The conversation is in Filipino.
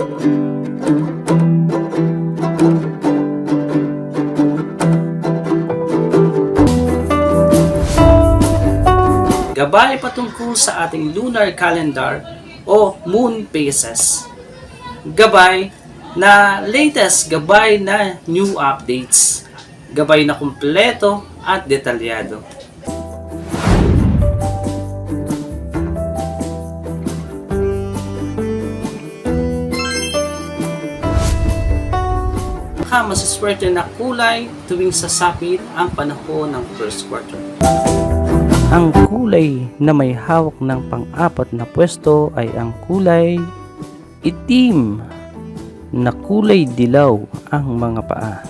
Gabay patungkol sa ating lunar calendar o moon phases. Gabay na latest gabay na new updates. Gabay na kumpleto at detalyado. Baka masaswerte na kulay tuwing sasapit ang panahon ng first quarter. Ang kulay na may hawak ng pang-apat na pwesto ay ang kulay itim na kulay dilaw ang mga paa.